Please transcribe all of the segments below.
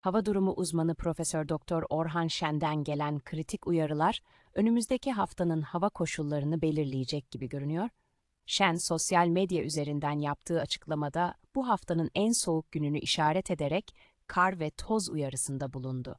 Hava durumu uzmanı Profesör Doktor Orhan Şen'den gelen kritik uyarılar önümüzdeki haftanın hava koşullarını belirleyecek gibi görünüyor. Şen sosyal medya üzerinden yaptığı açıklamada bu haftanın en soğuk gününü işaret ederek kar ve toz uyarısında bulundu.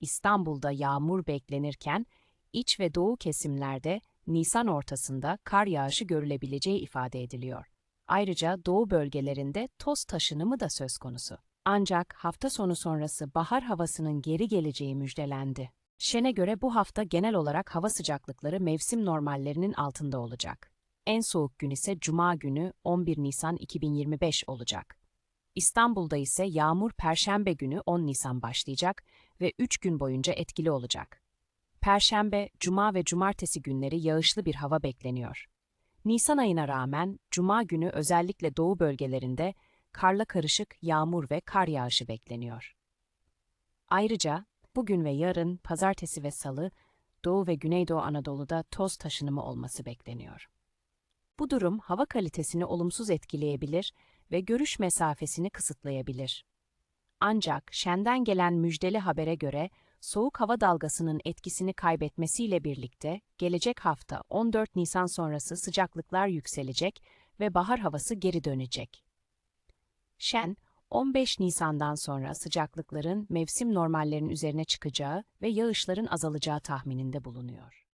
İstanbul'da yağmur beklenirken iç ve doğu kesimlerde Nisan ortasında kar yağışı görülebileceği ifade ediliyor. Ayrıca doğu bölgelerinde toz taşınımı da söz konusu. Ancak hafta sonu sonrası bahar havasının geri geleceği müjdelendi. Şen'e göre bu hafta genel olarak hava sıcaklıkları mevsim normallerinin altında olacak. En soğuk gün ise Cuma günü 11 Nisan 2025 olacak. İstanbul'da ise yağmur Perşembe günü 10 Nisan başlayacak ve 3 gün boyunca etkili olacak. Perşembe, Cuma ve Cumartesi günleri yağışlı bir hava bekleniyor. Nisan ayına rağmen Cuma günü özellikle doğu bölgelerinde karla karışık yağmur ve kar yağışı bekleniyor. Ayrıca bugün ve yarın, pazartesi ve salı, Doğu ve Güneydoğu Anadolu'da toz taşınımı olması bekleniyor. Bu durum hava kalitesini olumsuz etkileyebilir ve görüş mesafesini kısıtlayabilir. Ancak Şen'den gelen müjdeli habere göre soğuk hava dalgasının etkisini kaybetmesiyle birlikte gelecek hafta 14 Nisan sonrası sıcaklıklar yükselecek ve bahar havası geri dönecek. Şen, 15 Nisan'dan sonra sıcaklıkların mevsim normallerinin üzerine çıkacağı ve yağışların azalacağı tahmininde bulunuyor.